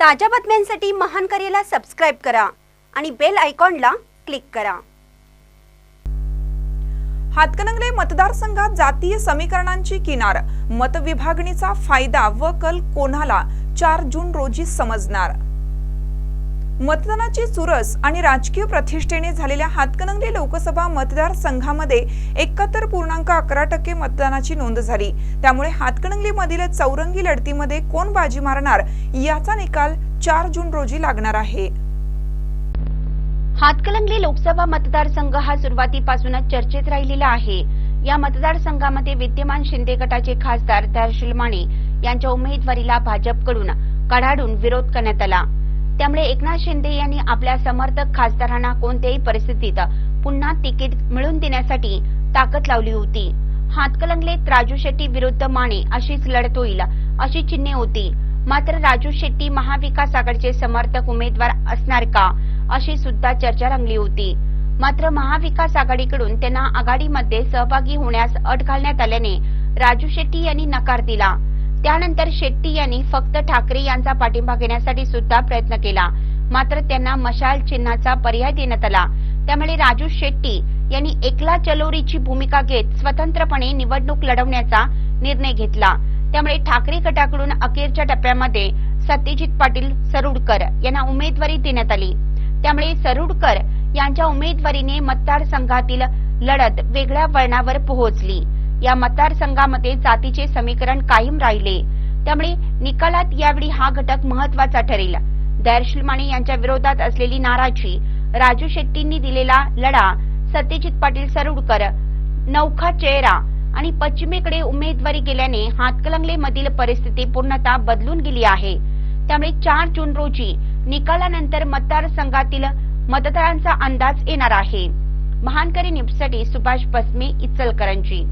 ताज्या बातम्यांसाठी महान करेला सबस्क्राईब करा आणि बेल आयकॉनला क्लिक करा. हातकणंगले मतदारसंघात जातीय समीकरणांची किनार. मतविभागणीचा फायदा व कल कोणाला? चार जून रोजी समजणार. मतदानाची चुरस आणि राजकीय प्रतिष्ठेने झालेल्या हातकणंगले लोकसभा मतदारसंघामध्ये एकाहत्तर पूर्णांक अकरा टक्के मतदानाची नोंद झाली. त्यामुळे हातकणंगलेमधील चौरंगी लढतीमध्ये कोण बाजी मारणार याचा निकाल चार जून रोजी लागणार आहे. हातकलंगले लोकसभा मतदारसंघ हा सुरुवातीपासूनच चर्चेत राहिलेला आहे. या मतदारसंघामध्ये विद्यमान शिंदे गटाचे खासदार दर्शिल माने यांच्या उमेदवारीला भाजपकडून कडाडून विरोध करण्यात आला. त्यामुळे एकनाथ शिंदे यांनी आपल्या समर्थक खासदारांना कोणत्याही परिस्थितीत पुन्हा तिकीट मिळवून देण्यासाठी ताकद लावली होती. हातकलंगलेत राजू शेट्टी विरुद्ध माने अशीच लढत होईल अशी चिन्हे होती. मात्र राजू शेट्टी महाविकास आघाडीचे समर्थक उमेदवार असणार का अशी सुद्धा चर्चा रंगली होती. मात्र महाविकास आघाडीकडून त्यांना आघाडीमध्ये सहभागी होण्यास अट घालण्यात आल्याने राजू शेट्टी यांनी नकार दिला. त्यानंतर शेट्टी यांनी फक्त ठाकरे यांचा पाठिंबा घेण्यासाठी सुद्धा प्रयत्न केला. मात्र त्यांना मशाल चिन्हाचा पर्याय देण्यात आला. त्यामुळे राजू शेट्टी यांनी एकला चलोरीची भूमिका घेत स्वतंत्रपणे निवडणूक लढवण्याचा निर्णय घेतला. त्यामुळे ठाकरे गटाकडून अखेरच्या टप्प्यामध्ये सत्यजित पाटील सरुडकर यांना उमेदवारी देण्यात आली. त्यामुळे सरुडकर यांच्या उमेदवारीने मतदारसंघातील लढत वेगळ्या वळणावर पोहोचली. या मतदारसंघामध्ये जातीचे समीकरण कायम राहिले. त्यामुळे निकालात यावेळी हा घटक महत्त्वाचा ठरेल. दर्शल माने यांच्या विरोधात असलेली नाराजी राजू शेट्टींनी दिलेला लढा सत्यजित पाटील सरुडकर नौखा चेहरा आणि पश्चिमेकडे उमेदवारी गेल्याने हातकलंगले मधील परिस्थिती पूर्णतः बदलून गेली आहे. त्यामुळे चार जून रोजी निकालानंतर मतदारसंघातील मतदारांचा अंदाज येणार आहे. महानकरी न्यूजसाठी सुभाष बसमे इचलकरंजी.